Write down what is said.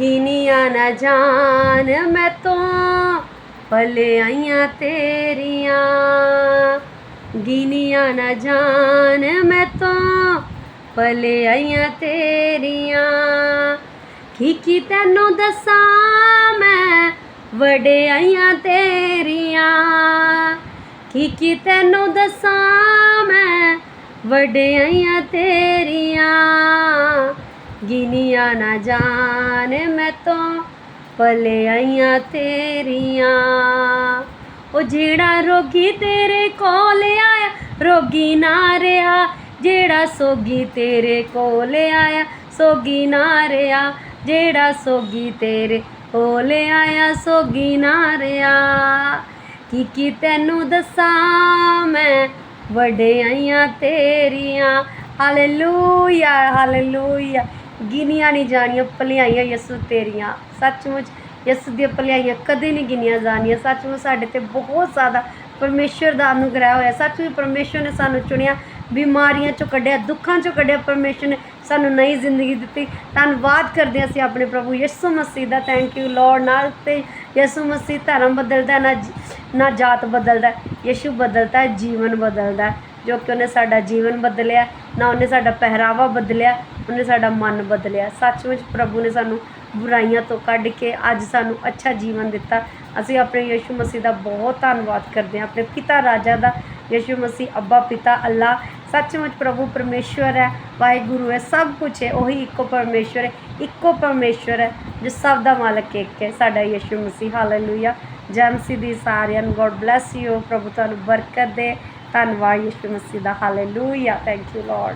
ਗਿਨੀਆਂ ਨਾ ਜਾਣ ਮੈਂ ਤੋਂ ਭਲਾਈਆਂ ਤੇਰੀਆਂ। ਗਿਨੀਆਂ ਨਾ ਜਾਣ ਮੈਂ ਤੋਂ ਭਲਾਈਆਂ ਤੇਰੀਆਂ। ਕੀ ਕੀ ਤੈਨੂੰ ਦੱਸਾਂ ਮੈਂ, ਵਡਿਆਈਆਂ ਤੇਰੀਆਂ। ਕੀ ਕੀ ਤੈਨੂੰ ਦੱਸਾਂ ਮੈਂ, ਵਡਿਆਈਆਂ ਤੇਰੀਆਂ। ਗਿਨੀਆਂ ਨਾ ਜਾਣ ਮੈਂ ਤੋਂ ਆਈਆਂ ਤੇਰੀਆਂ ਉਹ ਜਿਹੜਾ ਰੋਗੀ ਤੇਰੇ ਕੋਲ ਆਇਆ ਰੋਗੀ ਨਾ ਰਿਹਾ ਜਿਹੜਾ ਸੋਗੀ ਤੇਰੇ ਕੋਲ ਆਇਆ ਸੋਗੀ ਨਾ ਰਿਹਾ ਜਿਹੜਾ ਸੋਗੀ ਤੇਰੇ ਕੋਲ ਆਇਆ ਸੋਗੀ ਨਾ ਰਿਹਾ ਕੀ ਕੀ ਤੈਨੂੰ ਦੱਸਾਂ ਮੈਂ ਵਡਿਆਈਆਂ ਤੇਰੀਆਂ ਹਾਲੇਲੂਇਆ ਹਾਲੇਲੂਇਆ ਗਿਨੀਆਂ ਨਹੀਂ ਜਾਣੀਆਂ, ਭਲਾਈਆਂ ਯਿਸੂ ਤੇਰੀਆਂ। ਸੱਚਮੁੱਚ ਯਿਸੂ ਦੀਆਂ ਭਲਾਈਆਂ ਕਦੇ ਨਹੀਂ ਗਿਣੀਆਂ ਜਾਣੀਆਂ। ਸੱਚਮੁੱਚ ਸਾਡੇ ਤੇ ਬਹੁਤ ਜ਼ਿਆਦਾ ਪਰਮੇਸ਼ਰ ਦਾ ਅਨੁਗ੍ਰਹਿ ਹੋਇਆ। ਸੱਚਮੁੱਚ ਪਰਮੇਸ਼ਰ ਨੇ ਸਾਨੂੰ ਚੁਣਿਆ, ਬਿਮਾਰੀਆਂ ਚੋਂ ਕੱਢਿਆ, ਦੁੱਖਾਂ ਚੋਂ ਕੱਢਿਆ। ਪਰਮੇਸ਼ਰ ਨੇ ਸਾਨੂੰ ਨਈ ਜ਼ਿੰਦਗੀ ਦਿੱਤੀ। ਧੰਨਵਾਦ ਕਰਦੇ ਹਾਂ ਅਸੀਂ ਆਪਣੇ ਪ੍ਰਭੂ ਯਿਸੂ ਮਸੀਹ ਦਾ। ਥੈਂਕ ਯੂ ਲਾਰਡ ਨਾਲ ਤੇ ਯਿਸੂ ਮਸੀਹ ਧਰਮ ਬਦਲਦਾ ਨਾ ਨਾ ਜਾਤ ਬਦਲਦਾ ਯਿਸੂ ਬਦਲਦਾ ਜੀਵਨ ਬਦਲਦਾ ਜੋ ਕਿ ਉਹਨੇ ਸਾਡਾ ਜੀਵਨ ਬਦਲਿਆ, ਨਾ ਉਹਨੇ ਸਾਡਾ ਪਹਿਰਾਵਾ ਬਦਲਿਆ। ਉਹਨੇ ਸਾਡਾ ਮਨ ਬਦਲਿਆ। ਸੱਚਮੁੱਚ ਪ੍ਰਭੂ ਨੇ ਸਾਨੂੰ ਬੁਰਾਈਆਂ ਤੋਂ ਕੱਢ ਕੇ ਅੱਜ ਸਾਨੂੰ ਅੱਛਾ ਜੀਵਨ ਦਿੱਤਾ। ਅਸੀਂ ਆਪਣੇ ਯਿਸੂ ਮਸੀਹ ਦਾ ਬਹੁਤ ਧੰਨਵਾਦ ਕਰਦੇ ਹਾਂ। ਆਪਣੇ ਪਿਤਾ ਰਾਜਾ ਦਾ ਯਿਸੂ ਮਸੀਹ, ਅੱਬਾ ਪਿਤਾ, ਅੱਲਾ। ਸੱਚਮੁੱਚ ਪ੍ਰਭੂ ਪਰਮੇਸ਼ਵਰ ਹੈ, ਵਾਹਿਗੁਰੂ ਹੈ, ਸਭ ਕੁਝ ਹੈ। ਉਹੀ ਇੱਕੋ ਪਰਮੇਸ਼ਵਰ ਹੈ, ਇੱਕੋ ਪਰਮੇਸ਼ਵਰ ਹੈ, ਜੋ ਸਭ ਦਾ ਮਾਲਕ ਇੱਕ ਹੈ ਸਾਡਾ ਯਿਸੂ ਮਸੀਹ। ਹਾਲੇਲੂਇਆ। ਜੈ ਮਸੀਹ ਦੀ ਸਾਰਿਆਂ ਨੂੰ ਗੋਡ ਬlesਸ ਯੂ ਪ੍ਰਭੂ ਤੁਹਾਨੂੰ ਬਰਕਤ ਦੇ। ਧੰਨਵਾਦ ਯਿਸੂ ਮਸੀਹ ਦਾ। ਹਾਲੇਲੂਇਆ। Thank you lord